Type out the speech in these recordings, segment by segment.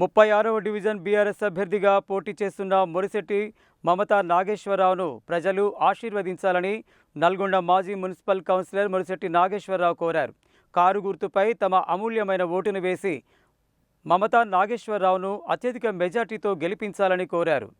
ముప్పై ఆరవ division BRS అభ్యర్థిగా పోటీ చేస్తున్న మురిశెట్టి మమతా నాగేశ్వరరావును ప్రజలు ఆశీర్వదించాలని నల్గొండ మాజీ మున్సిపల్ కౌన్సిలర్ మురిశెట్టి నాగేశ్వరరావు కోరారు. కారు గుర్తుపై తమ అమూల్యమైన ఓటును వేసి మమతా నాగేశ్వరరావును అత్యధిక మెజార్టీతో గెలిపించాలని కోరారు.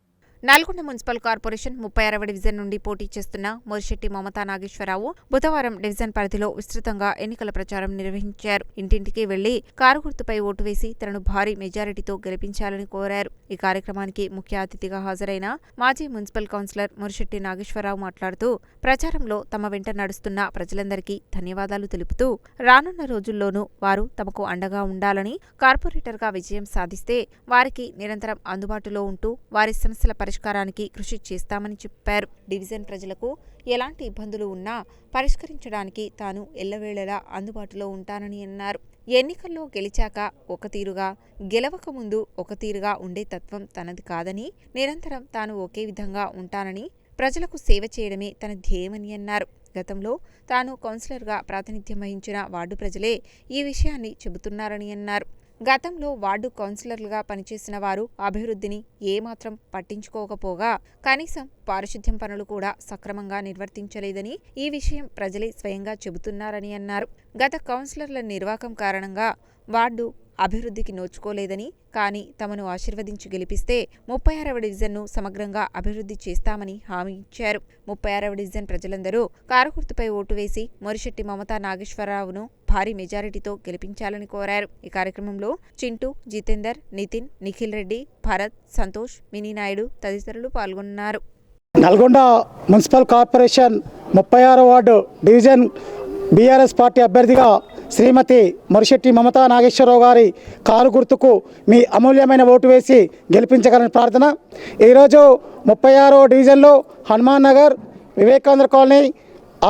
నల్గొండ మున్సిపల్ కార్పొరేషన్ ముప్పై ఆరవ డివిజన్ నుండి పోటీ చేస్తున్న మొరిశెట్టి మమతా నాగేశ్వరరావు బుధవారం డివిజన్ పరిధిలో విస్తృతంగా ఎన్నికల ప్రచారం నిర్వహించారు. ఇంటింటికి వెళ్ళి కారు గుర్తుపై ఓటు వేసి తనను భారీ మెజారిటీతో గెలిపించాలని కోరారు. ఈ కార్యక్రమానికి ముఖ్య అతిథిగా హాజరైన మాజీ మున్సిపల్ కౌన్సిలర్ మురిశెట్టి నాగేశ్వరరావు మాట్లాడుతూ ప్రచారంలో తమ వెంట నడుస్తున్న ప్రజలందరికీ ధన్యవాదాలు తెలుపుతూ రానున్న రోజుల్లోనూ వారు తమకు అండగా ఉండాలని కార్పొరేటర్గా విజయం సాధిస్తే వారికి నిరంతరం అందుబాటులో ఉంటూ వారి సమస్యల పరిష్కారానికి కృషి చేస్తామని చెప్పారు. డివిజన్ ప్రజలకు ఎలాంటి ఇబ్బందులు ఉన్నా పరిష్కరించడానికి తాను ఎల్లవేళలా అందుబాటులో ఉంటానని అన్నారు. ఎన్నికల్లో గెలిచాక ఒక తీరుగా గెలవక ముందు ఒక తీరుగా ఉండే తత్వం తనది కాదని నిరంతరం తాను ఒకే విధంగా ఉంటానని ప్రజలకు సేవ చేయడమే తన ధ్యేయమని అన్నారు. గతంలో తాను కౌన్సిలర్గా ప్రాతినిధ్యం వహించిన వార్డు ప్రజలే ఈ విషయాన్ని చెబుతున్నారని అన్నారు. గతంలో వార్డు కౌన్సిలర్లుగా పనిచేసిన వారు అభివృద్ధిని ఏమాత్రం పట్టించుకోకపోగా కనీసం పారిశుద్ధ్యం పనులు కూడా సక్రమంగా నిర్వర్తించలేదని ఈ విషయం ప్రజలే స్వయంగా చెబుతున్నారని అన్నారు. గత కౌన్సిలర్ల నిర్వాకం కారణంగా వార్డు అభివృద్ధికి నోచుకోలేదని కానీ తమను ఆశీర్వదించి గెలిపిస్తే ముప్పై ఆరవ డివిజన్ను సమగ్రంగా అభివృద్ధి చేస్తామని హామీ ఇచ్చారు. ముప్పై ఆరవ డివిజన్ ప్రజలందరూ కారు గుర్తుపై ఓటు వేసి మొరిశెట్టి మమతా నాగేశ్వరరావును భారీ మెజారిటీతో గెలిపించాలని కోరారు. ఈ కార్యక్రమంలో చింటూ జితేందర్ నితిన్ నిఖిల్ రెడ్డి భరత్ సంతోష్ మినీనాయుడు తదితరులు పాల్గొన్నారు. నల్గొండ మున్సిపల్ కార్పొరేషన్ ముప్పై ఆరో వార్డు డివిజన్ బీఆర్ఎస్ పార్టీ అభ్యర్థిగా శ్రీమతి మరుశెట్టి మమతా నాగేశ్వరరావు గారి కారు గుర్తుకు మీ అమూల్యమైన ఓటు వేసి గెలిపించగలని ప్రార్థన. ఈరోజు ముప్పై ఆరో డివిజన్లో Hanuman Nagar Vivekananda colony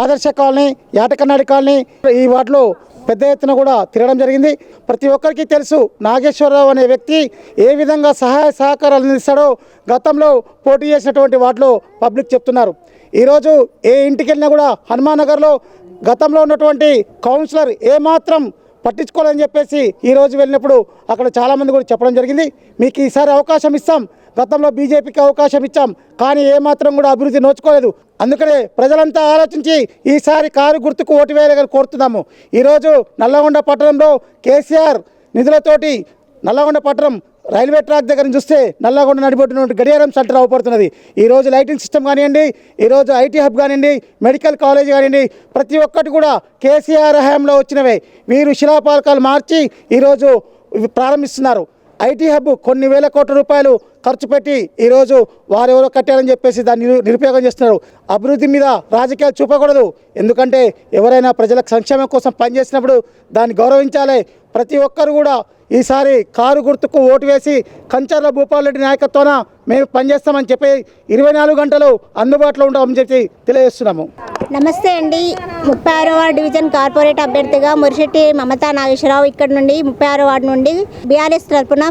Adarsha colony Yatakannadi colony ఈ వార్డులో పెద్ద ఎత్తున కూడా తిరగడం జరిగింది. ప్రతి ఒక్కరికి తెలుసు నాగేశ్వరరావు అనే వ్యక్తి ఏ విధంగా సహాయ సహకారాలు అందిస్తాడో గతంలో పోటీ చేసినటువంటి వాటిలో పబ్లిక్ చెప్తున్నారు. ఈరోజు ఏ ఇంటికి వెళ్ళినా కూడా హనుమాన్ నగర్లో గతంలో ఉన్నటువంటి కౌన్సిలర్ ఏమాత్రం పట్టించుకోవాలని చెప్పేసి ఈరోజు వెళ్ళినప్పుడు అక్కడ చాలామంది కూడా చెప్పడం జరిగింది. మీకు ఈసారి అవకాశం ఇస్తాం. గతంలో బీజేపీకి అవకాశం ఇచ్చాం. కానీ ఏమాత్రం కూడా అభివృద్ధి నోచుకోలేదు. అందుకనే ప్రజలంతా ఆలోచించి ఈసారి కారు గుర్తుకు ఓటు వేయాలని కోరుతున్నాము. ఈరోజు నల్లగొండ పట్టణంలో కేసీఆర్ నిధులతోటి నల్లగొండ పట్టణం రైల్వే ట్రాక్ దగ్గర నుంచి చూస్తే నల్లగొండ నడిబొట్టిన గడియారం సెంటర్ అవపడుతున్నది. ఈరోజు లైటింగ్ సిస్టమ్ కానివ్వండి ఈరోజు ఐటీ హబ్ కానివ్వండి మెడికల్ కాలేజ్ కానివ్వండి ప్రతి ఒక్కటి కూడా కేసీఆర్ హయాంలో వచ్చినవే. వీరు శిలాపాలకాలు మార్చి ఈరోజు ప్రారంభిస్తున్నారు. ఐటీ హబ్ కొన్ని వేల కోట్ల రూపాయలు ఖర్చు పెట్టి ఈరోజు వారు ఎవరో కట్టారని చెప్పేసి దాన్ని నిరుపయోగం చేస్తున్నారు. అభివృద్ధి మీద రాజకీయాలు చూపకూడదు. ఎందుకంటే ఎవరైనా ప్రజలకు సంక్షేమం కోసం పనిచేసినప్పుడు దాన్ని గౌరవించాలి. ప్రతి ఒక్కరు కూడా ఈసారి కారు గుర్తుకు ఓటు వేసి కంచర్ల భూపాలరెడ్డి నాయకత్వాన మేము పనిచేస్తామని చెప్పి ఇరవై నాలుగు గంటలు అందుబాటులో ఉంటామని చెప్పి తెలియజేస్తున్నాము. నమస్తే అండి. ముప్పై ఆరో వార్డు డివిజన్ కార్పొరేట్ అభ్యర్థిగా మురిశెట్టి మమతా నాగేశ్వరరావు ఇక్కడ నుండి ముప్పై ఆరో వార్డు నుండి బీఆర్ఎస్ తరఫున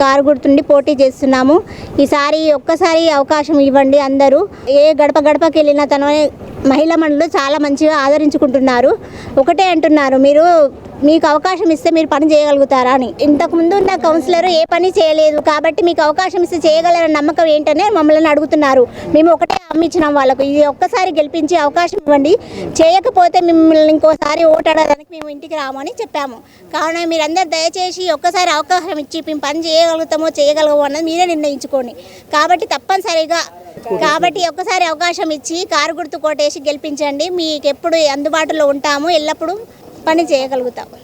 కారు గుర్తుండి పోటీ చేస్తున్నాము. ఈసారి ఒక్కసారి అవకాశం ఇవ్వండి అందరూ. ఏ గడప గడపకి వెళ్ళిన తన మహిళా మండలు చాలా మంచిగా ఆదరించుకుంటున్నారు. ఒకటే అంటున్నారు మీరు మీకు అవకాశం ఇస్తే మీరు పని చేయగలుగుతారా అని. ఇంతకుముందు ఉన్న కౌన్సిలర్ ఏ పని చేయలేదు కాబట్టి మీకు అవకాశం ఇస్తే చేయగలరని నమ్మకం ఏంటనే మమ్మల్ని అడుగుతున్నారు. మేము ఒకటే అమ్మిచ్చినాం వాళ్ళకు. ఇది ఒక్కసారి గెలిపించి అవకాశం ఇవ్వండి. చేయకపోతే మిమ్మల్ని ఇంకోసారి ఓటాడడానికి మేము ఇంటికి రామని చెప్పాము. కావున మీరందరూ దయచేసి ఒక్కసారి అవకాశం ఇచ్చి మేము పని చేయగలుగుతామో చేయగలగమో అన్నది మీరే నిర్ణయించుకోండి. కాబట్టి తప్పనిసరిగా కాబట్టి ఒక్కసారి అవకాశం ఇచ్చి కారు గుర్తు కోటేసి గెలిపించండి. మీకు ఎప్పుడు అందుబాటులో ఉంటాము. ఎల్లప్పుడూ పని చేయగలుగుతాము